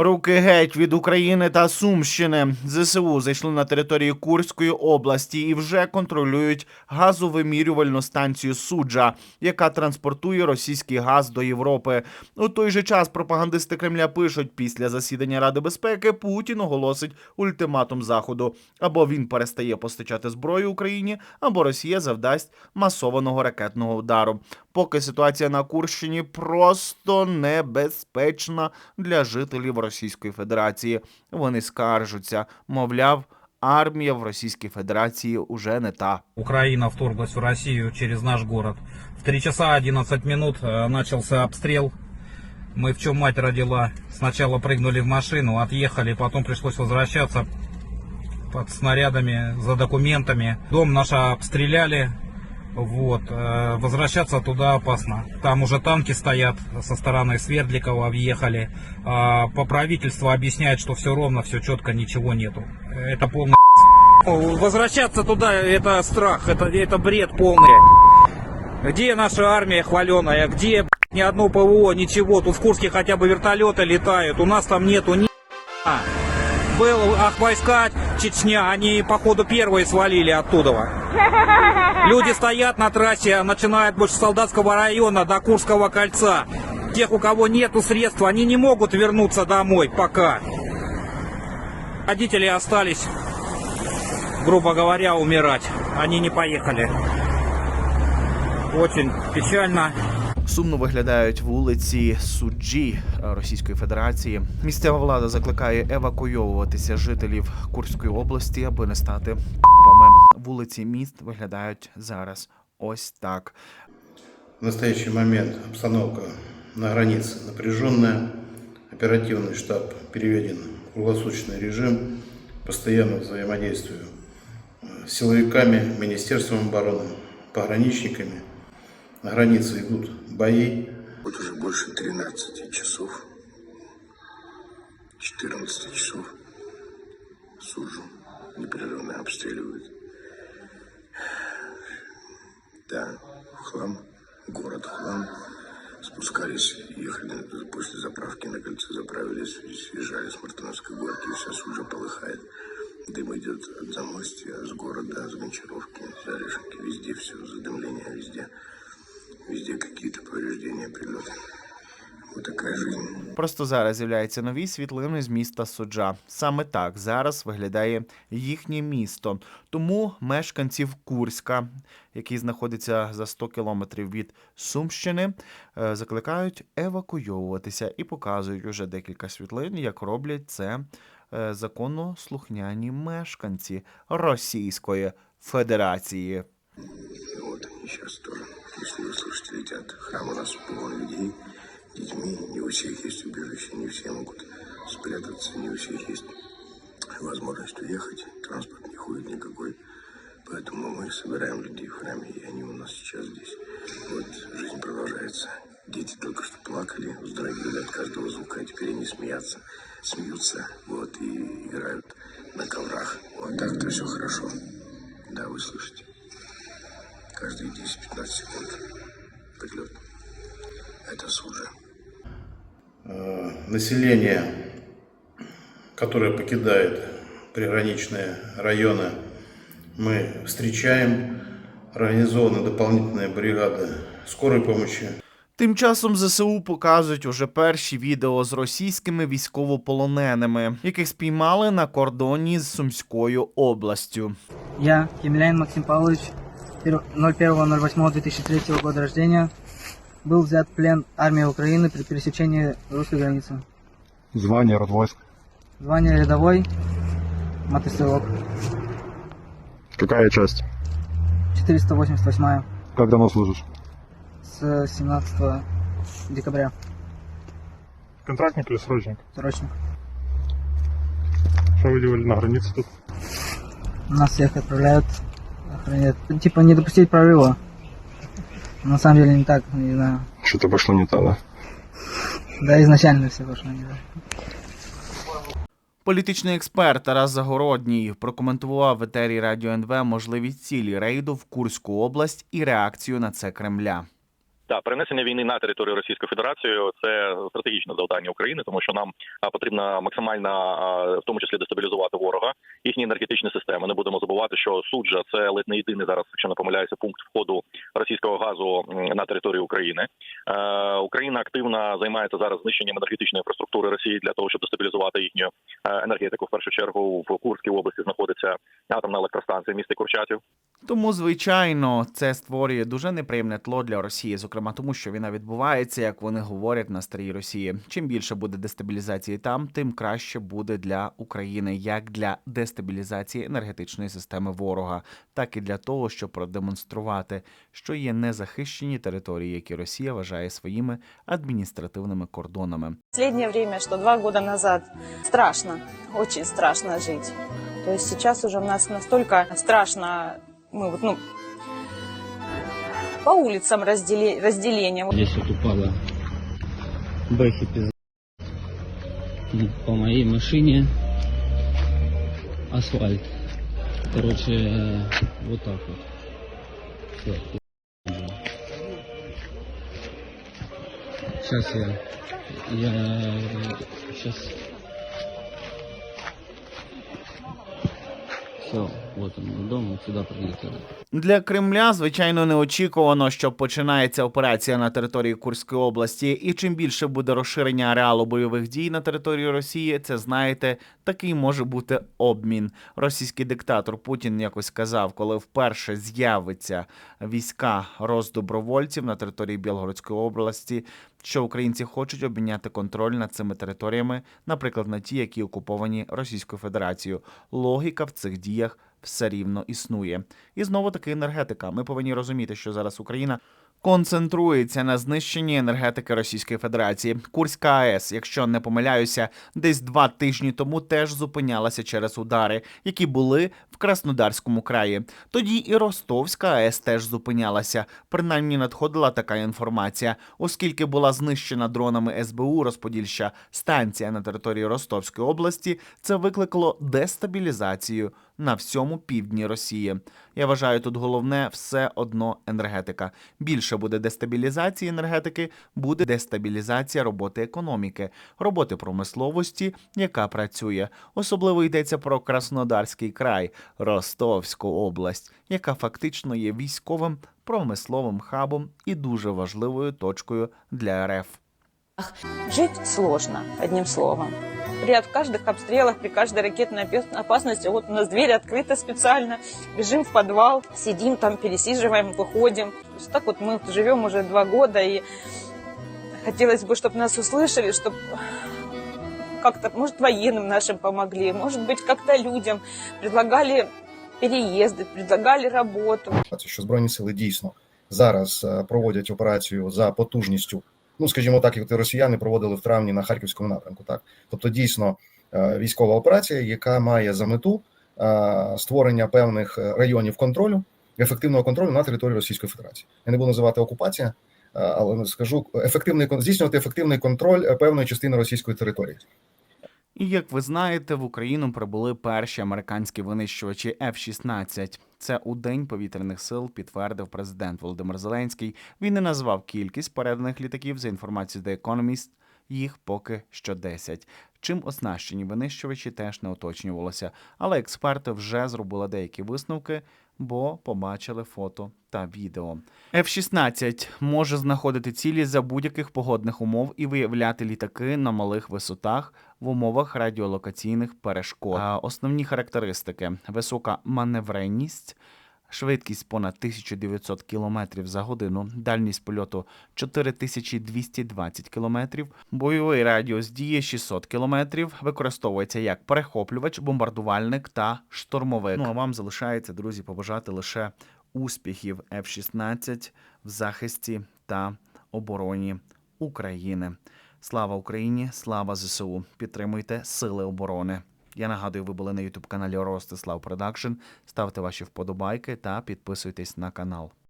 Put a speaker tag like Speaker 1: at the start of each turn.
Speaker 1: Руки геть від України та Сумщини. ЗСУ зайшли на територію Курської області і вже контролюють газовимірювальну станцію суджа, яка транспортує російський газ до Європи. У той же час пропагандисти Кремля пишуть, після засідання Ради безпеки Путін оголосить ультиматум Заходу: або він перестає постачати зброю Україні, або Росія завдасть масованого ракетного удару. Поки ситуація на Курщині просто небезпечна для жителів Російської Федерації. Вони скаржуться, мовляв, армія в Російській Федерації уже не та.
Speaker 2: Украина вторглась в Россию через наш город. В 3 часа 11 минут э, начался обстрел. Мы в чем мать родила. Сначала прыгнули в машину, отъехали, потом пришлось возвращаться под снарядами, за документами. Дом наш обстреляли. Вот, э, возвращаться туда опасно. Там уже танки стоят со стороны Свердликова, въехали. А по правительству объясняют, что все ровно, все четко, ничего нету. Это полный Возвращаться туда это страх, это, это бред полный. Где наша армия хваленая? Где ни одно ПВО, ничего? Тут в Курске хотя бы вертолеты летают, у нас там нету ни. Был ах, войска Чечня, они походу первые свалили оттуда. Люди стоят на трассе, начиная больше солдатского района до Курского кольца. Тех, у кого нету средств, они не могут вернуться домой пока. Родители остались грубо говоря, умирать. Они не поехали. Очень печально.
Speaker 1: Сумно виглядають вулиці суджі е, Російської Федерації. Місцева влада закликає евакуйовуватися жителів Курської області, аби не стати п***пами. Вулиці міст виглядають зараз ось так.
Speaker 3: В настоящий момент обстановка на границе напряженная. Оперативный штаб переведен в круглосуточный режим. Постоянно взаимодействую э, с силовиками, Министерством обороны, пограничниками. На границе идут бои.
Speaker 4: Вот уже больше 13 часов, 14 часов сужу, непрерывно обстреливают. Да, в хлам, город в хлам. Спускались, ехали после заправки на кольце, заправились, съезжали с Мартыновской горки, вся сужа полыхает. Дым идет от замостья, с города, с Гончаровки, с Орешки, везде все, задымление везде. Везде какие-то повреждения, прилеты. Вот такая жизнь.
Speaker 1: Просто зараз з'являються нові світлини з міста Суджа. Саме так зараз виглядає їхнє місто. Тому мешканців Курська, який знаходиться за 100 кілометрів від Сумщини, е, закликають евакуйовуватися і показують уже декілька світлин, як роблять це е, законослухняні мешканці Російської Федерації.
Speaker 4: Вот они сейчас тоже, если вы слышите, летят. Храм у нас полон людей, детьми. Не у всех есть убежище, не все могут спрятаться, не у всех есть возможность уехать. каждые 10-15 секунд прилет. Это сужа.
Speaker 3: Э, Население, которое покидает приграничные районы, мы встречаем. Организованы дополнительные бригады скорой помощи.
Speaker 1: Тим часом ЗСУ показують уже перші відео з російськими військовополоненими, яких спіймали на кордоні з Сумською областю.
Speaker 5: Я, Емельян Максим Павлович, пер- 01.08.2003 года рождения, был взят в плен армией Украины при пересечении русской границы.
Speaker 6: Звание, род войск.
Speaker 5: Звание рядовой, мотострелок,
Speaker 6: Какая часть?
Speaker 5: 488
Speaker 6: Как давно служишь?
Speaker 5: с 17 декабря,
Speaker 6: Контрактник или срочник?
Speaker 5: срочно.
Speaker 6: Что вы делали на границе тут?
Speaker 5: Нас всех отправляют. Типа не допустить прорыва. На самом деле не так, не знаю.
Speaker 6: Что-то пошло не так, да?
Speaker 5: Да изначально все пошло не так.
Speaker 1: Політичний експерт Тарас Загородній прокоментував в етері Радіо НВ можливі цілі рейду в Курську область і реакцію на це Кремля.
Speaker 7: Так, перенесення війни на територію Російської Федерації це стратегічне завдання України, тому що нам потрібно максимально, в тому числі, дестабілізувати ворога, їхні енергетичні системи. Не будемо забувати, що суджа це ледь не єдиний зараз, якщо не помиляюся, пункт входу російського газу на територію України. Е, Україна активно займається зараз знищенням енергетичної інфраструктури Росії для того, щоб дестабілізувати їхню е, енергетику. В першу чергу в Курській області знаходиться атомна електростанція міста Курчатів.
Speaker 1: Тому, звичайно, це створює дуже неприємне тло для Росії, зокрема тому, що війна відбувається, як вони говорять на старій Росії. Чим більше буде дестабілізації там, тим краще буде для України, як для дестабілізації енергетичної системи ворога, так і для того, щоб продемонструвати, що є незахищені території, які Росія вважає своїми адміністративними кордонами.
Speaker 8: Последнее время, что два года назад, страшно, очень страшно жить. То есть сейчас уже у нас настолько страшно, мы вот, ну, по улицам разделе- разделение.
Speaker 9: Здесь вот упала бэхи. Ну, По моей машине асфальт. Короче, э, вот так вот. Пизда. Сейчас я... Я... Сейчас... Все, вот он дом, вот сюда прилетел.
Speaker 1: Для Кремля, звичайно, неочікувано, що починається операція на території Курської області, і чим більше буде розширення ареалу бойових дій на території Росії, це знаєте, такий може бути обмін. Російський диктатор Путін якось сказав, коли вперше з'явиться війська роздобровольців на території Білгородської області, що українці хочуть обміняти контроль над цими територіями, наприклад, на ті, які окуповані Російською Федерацією. Логіка в цих діях все рівно існує. І знову таки енергетика. Ми повинні розуміти, що зараз Україна концентрується на знищенні енергетики Російської Федерації. Курська АЕС, якщо не помиляюся, десь два тижні тому теж зупинялася через удари, які були в Краснодарському краї. Тоді і Ростовська АЕС теж зупинялася. Принаймні надходила така інформація, оскільки була знищена дронами СБУ розподільча станція на території Ростовської області. Це викликало дестабілізацію на всьому півдні Росії. Я вважаю, тут головне все одно енергетика. Більше буде дестабілізації енергетики, буде дестабілізація роботи економіки, роботи промисловості, яка працює. Особливо йдеться про Краснодарський край, Ростовську область, яка фактично є військовим промисловим хабом і дуже важливою точкою для РФ.
Speaker 8: Жить сложно, одним словом При от- каждых обстрелах, при каждой ракетной опес- опасности, вот у нас дверь открыта специально, бежим в подвал, сидим там, пересиживаем, выходим. То есть так вот мы живем уже два года, и хотелось бы, чтобы нас услышали, чтобы как-то, может, военным нашим помогли, может быть, как-то людям предлагали переезды, предлагали работу.
Speaker 10: що збройні сили дійсно зараз е, проводять операцію за потужністю. Ну, скажімо так, як росіяни проводили в травні на харківському напрямку. Так, тобто, дійсно е, військова операція, яка має за мету е, створення певних е, районів контролю, ефективного контролю на території Російської Федерації. Я не буду називати окупація, але скажу ефективний здійснювати ефективний контроль певної частини російської території.
Speaker 1: І як ви знаєте, в Україну прибули перші американські винищувачі F-16. Це у день повітряних сил підтвердив президент Володимир Зеленський. Він не назвав кількість переданих літаків за інформацією The Economist, їх поки що 10. Чим оснащені винищувачі теж не уточнювалося, але експерти вже зробили деякі висновки, бо побачили фото та відео. F-16 може знаходити цілі за будь-яких погодних умов і виявляти літаки на малих висотах в умовах радіолокаційних перешкод. Основні характеристики: висока маневренність. Швидкість понад 1900 км за годину, дальність польоту 4220 км, бойовий радіус дії 600 км, використовується як перехоплювач, бомбардувальник та штурмовик. Ну а вам залишається, друзі, побажати лише успіхів F-16 в захисті та обороні України. Слава Україні! Слава ЗСУ! Підтримуйте Сили оборони! Я нагадую, ви були на ютуб каналі Ростислав Продакшн. Ставте ваші вподобайки та підписуйтесь на канал.